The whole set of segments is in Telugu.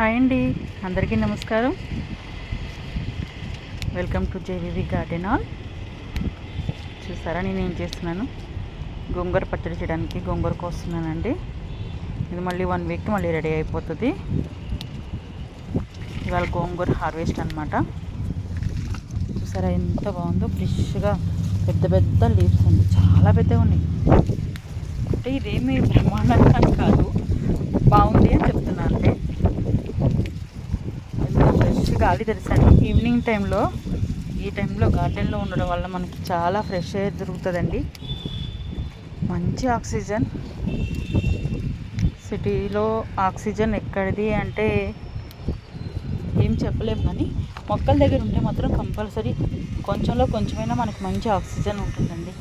హాయ్ అండి అందరికీ నమస్కారం. Welcome to JVV garden all. చూసారా నేను ఏం చేస్తున్నాను? గోంగూర పచ్చడి చేయడానికి గోంగూర కోస్తున్నానండి. ఇది మళ్ళీ వన్ వీక్ మళ్ళీ రెడీ అయిపోతుంది. ఇవాళ గోంగూర హార్వెస్ట్ అనమాట చూసారా ఎంత బాగుందో? ఫ్రెష్గా పెద్ద పెద్ద లీవ్స్ ఉంది. చాలా పెద్దగా ఉన్నాయి. అంటే ఇదేమి బ్రహ్మాండంగా కాదు. బాగుంది అని చెప్తున్నా అంటే ఎంత ఫ్రెష్ గాలి తెలుసండి ఈవినింగ్ టైంలో ఈ టైంలో గార్డెన్లో ఉండడం వల్ల మనకి చాలా ఫ్రెష్ ఎయిర్ దొరుకుతుందండి. మంచి ఆక్సిజన్. సిటీలో ఆక్సిజన్ ఎక్కడిది అంటే ఏం చెప్పలేము కానీ మొక్కల దగ్గర ఉంటే మాత్రం కంపల్సరీ కొంచెంలో కొంచెమైనా మనకి మంచి ఆక్సిజన్ ఉంటుందండి.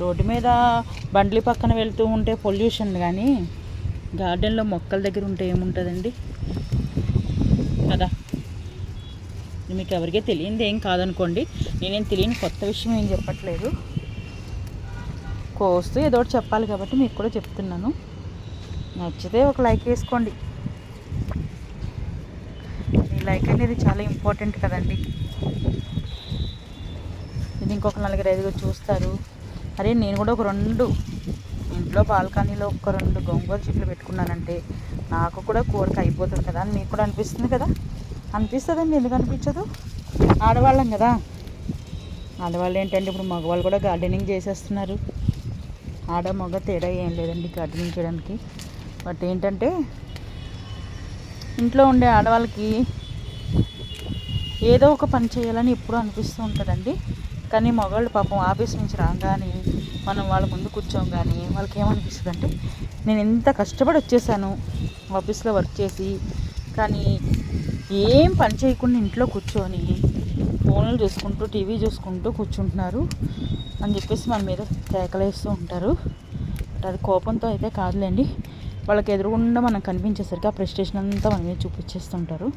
రోడ్డు మీద బండ్లు పక్కన వెళ్తూ ఉంటే పొల్యూషన్ కానీ గార్డెన్లో మొక్కల దగ్గర ఉంటే ఏముంటుందండి? కదా. ఇది మీకు ఎవరికీ తెలియంది ఏం కాదనుకోండి. నేనేం తెలియని కొత్త విషయం ఏం చెప్పట్లేదు. కోస్తూ ఏదో ఒకటి చెప్పాలి కాబట్టి మీకు కూడా చెప్తున్నాను. నచ్చితే ఒక లైక్ వేసుకోండి. ఈ లైక్ అనేది చాలా ఇంపార్టెంట్ కదండి. ఇది ఇంకొక నలుగురు ఐదుగురు చూస్తారు. అరే నేను కూడా ఒక రెండు ఇంట్లో బాల్కనీలో ఒక రెండు గోంగూర చెట్లు పెట్టుకున్నానంటే నాకు కూడా కూరక అయిపోతుంది కదా అని మీకు కూడా అనిపిస్తుంది కదా? అనిపిస్తుందండి ఎందుకు అనిపించదు? ఆడవాళ్ళం కదా. ఆడవాళ్ళు ఏంటంటే ఇప్పుడు మగవాళ్ళు కూడా గార్డెనింగ్ చేసేస్తున్నారు. ఆడ మగ తేడా ఏం లేదండి గార్డెనింగ్ చేయడానికి. బట్ ఏంటంటే ఇంట్లో ఉండే ఆడవాళ్ళకి ఏదో ఒక పని చేయాలని ఎప్పుడూ అనిపిస్తూ ఉంటుందండి. కానీ మగవాళ్ళు పాపం ఆఫీస్ నుంచి రాగానే మనం వాళ్ళ ముందు కూర్చోం కానీ వాళ్ళకి ఏమనిపిస్తుంది అంటే నేను ఎంత కష్టపడి వచ్చేసాను ఆఫీస్లో వర్క్ చేసి కానీ ఏం పని చేయకుండా ఇంట్లో కూర్చొని ఫోన్లు చూసుకుంటూ టీవీ చూసుకుంటూ కూర్చుంటున్నారు అని చెప్పేసి మన మీద కేకలేస్తూ ఉంటారు. బట్ అది కోపంతో అయితే కాదులేండి. వాళ్ళకి ఎదురుగుండా మనం కనిపించేసరికి ఆ ప్రెస్టేషన్ అంతా మన మీద చూపించేస్తుంటారు.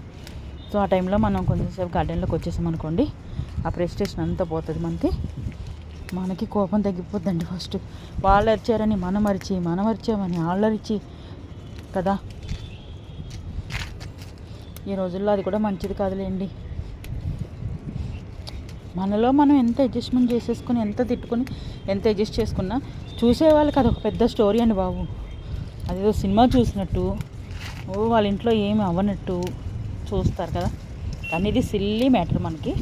సో ఆ టైంలో మనం కొంచెంసేపు గార్డెన్లోకి వచ్చేసామనుకోండి ఆ ప్రెస్టేషన్ అంతా పోతుంది మనకి. మనకి కోపం తగ్గిపోద్దండి ఫస్ట్. వాళ్ళు అరిచారని మనం అరిచి మనం అరిచామని వాళ్ళు అరిచి కదా? ఈ రోజుల్లో అది కూడా మంచిది కాదులేండి. మనలో మనం ఎంత అడ్జస్ట్మెంట్ చేసేసుకుని ఎంత తిట్టుకుని ఎంత అడ్జస్ట్ చేసుకున్నా చూసే వాళ్ళకి అది ఒక పెద్ద స్టోరీ అండి బాబు. అదేదో సినిమా చూసినట్టు ఓ వాళ్ళ ఇంట్లో ఏమి అవ్వనట్టు చూస్తారు కదా. కానీ ఇది సిల్లీ మ్యాటర్ మనకి.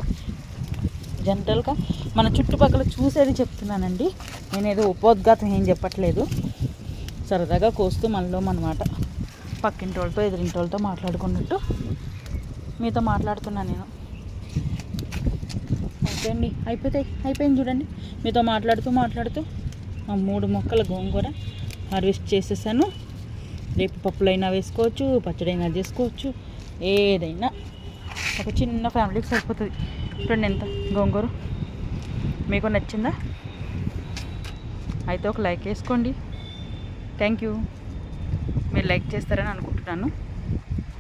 జనరల్గా మన చుట్టుపక్కల చూసేది చెప్తున్నానండి. నేనేదో ఉపోద్ఘాతం ఏం చెప్పట్లేదు. సరదాగా కోస్తూ మనలో మనమాట. పక్కింటి వాళ్ళతో ఎదురింటి వాళ్ళతో మాట్లాడుకున్నట్టు మీతో మాట్లాడుతున్నాను నేను. ఓకే అండి అయిపోతాయి. అయిపోయింది చూడండి. మీతో మాట్లాడుతూ మాట్లాడుతూ ఆ మూడు మొక్కల గోంగూర హార్వెస్ట్ చేసేసాను. రేపు పప్పులైనా వేసుకోవచ్చు పచ్చడైనా చేసుకోవచ్చు ఏదైనా. ఒక చిన్న ఫ్యామిలీకి సరిపోతుంది. చూడండి ఎంత గోంగూర. మీకు నచ్చిందా? అయితే ఒక లైక్ వేసుకోండి. థ్యాంక్ యూ లైక్ చేస్తారని అనుకుంటున్నాను.